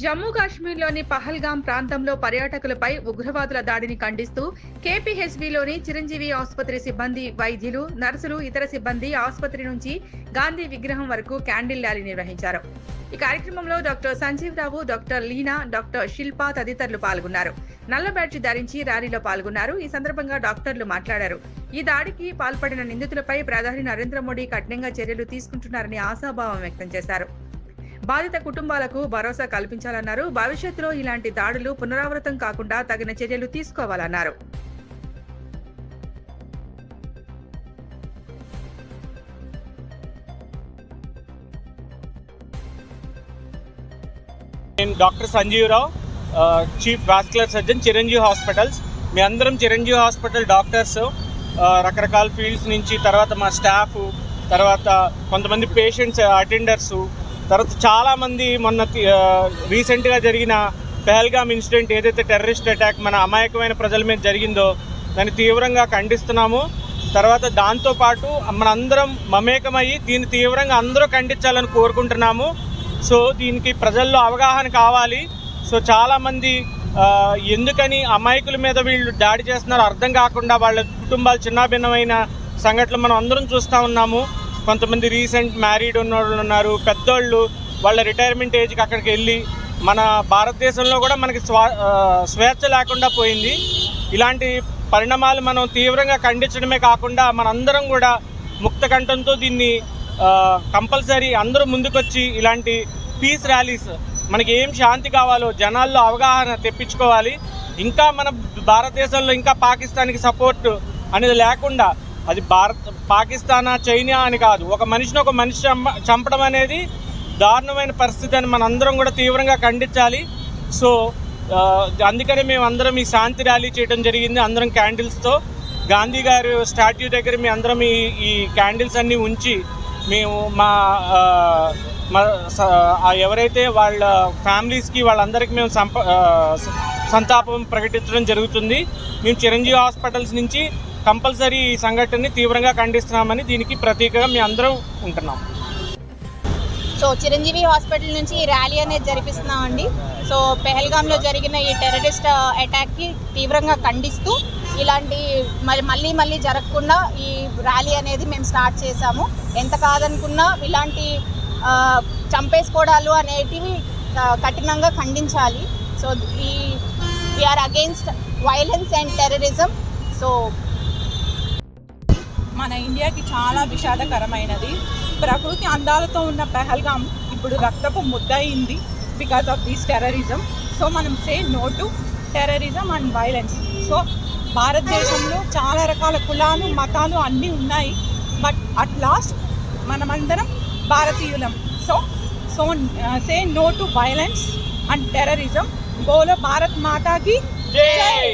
జమ్మూ కాశ్మీర్లోని పహల్గాం ప్రాంతంలో పర్యాటకులపై ఉగ్రవాదుల దాడిని ఖండిస్తూ కేపీహెచ్బీలోని చిరంజీవి ఆసుపత్రి సిబ్బంది వైద్యులు నర్సులు ఇతర సిబ్బంది ఆసుపత్రి నుంచి గాంధీ విగ్రహం వరకు క్యాండిల్ ర్యాలీ నిర్వహించారు. ఈ కార్యక్రమంలో doctor Sanjeev Rao doctor Leena doctor Shilpa తదితరులు పాల్గొన్నారు. నల్ల బ్యాడ్జి ధరించి ర్యాలీలో పాల్గొన్నారు. ఈ సందర్భంగా డాక్టర్లు మాట్లాడారు. ఈ దాడికి పాల్పడిన నిందితులపై ప్రధాని నరేంద్ర మోడీ కఠినంగా చర్యలు తీసుకుంటున్నారని ఆశాభావం వ్యక్తం చేశారు. బాధిత కుటుంబాలకు భరోసా కల్పించాలన్నారు. భవిష్యత్తులో ఇలాంటి దాడులు పునరావృతం కాకుండా తగిన చర్యలు తీసుకోవాలన్నారు. నేను doctor Sanjeev Rao chief vascular surgeon Chiranjeevi hospitals. మీ అందరం చిరంజీవి హాస్పిటల్ డాక్టర్స్. రకరకాల ఫీల్డ్స్ నుంచి తర్వాత మా స్టాఫ్ తర్వాత కొంతమంది పేషెంట్స్ అటెండర్స్ తర్వాత చాలామంది మొన్న రీసెంట్గా జరిగిన పెహల్గామ్ ఇన్సిడెంట్ ఏదైతే టెర్రరిస్ట్ అటాక్ మన అమాయకమైన ప్రజల మీద జరిగిందో దాన్ని తీవ్రంగా ఖండిస్తున్నాము. తర్వాత దాంతోపాటు మనందరం మమేకమయ్యి దీన్ని తీవ్రంగా అందరూ ఖండించాలని కోరుకుంటున్నాము. సో దీనికి ప్రజల్లో అవగాహన కావాలి. సో చాలామంది ఎందుకని అమాయకుల మీద వీళ్ళు దాడి చేస్తున్నారో అర్థం కాకుండా వాళ్ళ కుటుంబాలు చిన్నాభిన్నమైన సంఘటనలు మనం అందరం చూస్తూ ఉన్నాము. కొంతమంది రీసెంట్ మ్యారీడ్ ఉన్నోళ్ళు ఉన్నారు పెద్దోళ్ళు వాళ్ళ రిటైర్మెంట్ ఏజ్కి అక్కడికి వెళ్ళి మన భారతదేశంలో కూడా మనకి స్వా స్వేచ్ఛ లేకుండా పోయింది. ఇలాంటి పరిణామాలు మనం తీవ్రంగా ఖండించడమే కాకుండా మనందరం కూడా ముక్త కంఠంతో దీన్ని కంపల్సరీ అందరూ ముందుకొచ్చి ఇలాంటి పీస్ ర్యాలీస్ మనకి ఏం శాంతి కావాలో జనాల్లో అవగాహన తెప్పించుకోవాలి. ఇంకా మన భారతదేశంలో ఇంకా పాకిస్తాన్కి సపోర్ట్ అనేది లేకుండా అది భారత్ పాకిస్తానా చైనా అని కాదు. ఒక మనిషిని ఒక మనిషి చంప చంపడం అనేది దారుణమైన పరిస్థితి అని మనందరం కూడా తీవ్రంగా ఖండించాలి. సో అందుకనే మేము అందరం ఈ శాంతి ర్యాలీ చేయడం జరిగింది అందరం క్యాండిల్స్తో. గాంధీ గారి స్టాట్యూ దగ్గర మీ అందరం ఈ ఈ క్యాండిల్స్ అన్నీ ఉంచి మేము మా మా ఎవరైతే వాళ్ళ ఫ్యామిలీస్కి వాళ్ళందరికీ మేము సంప సంతాపం ప్రకటించడం జరుగుతుంది. మేము చిరంజీవి హాస్పిటల్స్ నుంచి కంపల్సరీ ఈ సంఘటనని తీవ్రంగా ఖండిస్తున్నామని దీనికి ప్రతీకగా మేము అందరం ఉంటున్నాం. సో చిరంజీవి హాస్పిటల్ నుంచి ఈ ర్యాలీ అనేది జరిపిస్తున్నామండి. సో పెహల్గాంలో జరిగిన ఈ టెర్రరిస్ట్ అటాక్కి తీవ్రంగా ఖండిస్తూ ఇలాంటి మరి మళ్ళీ మళ్ళీ జరగకుండా ఈ ర్యాలీ అనేది మేము స్టార్ట్ చేశాము. ఎంత కాదనుకున్నా ఇలాంటి చంపేసుకోవడాలు అనేటివి కఠినంగా ఖండించాలి. సో ఈ we are against violence and terrorism so మన ఇండియాకి చాలా విషాదకరమైనది. ప్రకృతి అందాలతో ఉన్న పెహల్గాం ఇప్పుడు రక్తపు ముద్దయింది because of this terrorism so మనం say no to terrorism and violence so భారతదేశంలో చాలా రకాల కులాలు మతాలు అన్నీ ఉన్నాయి. బట్ అట్ లాస్ట్ మనమందరం భారతీయులం. So so say no to violence and terrorism గోలో Bharat మాతాకి జై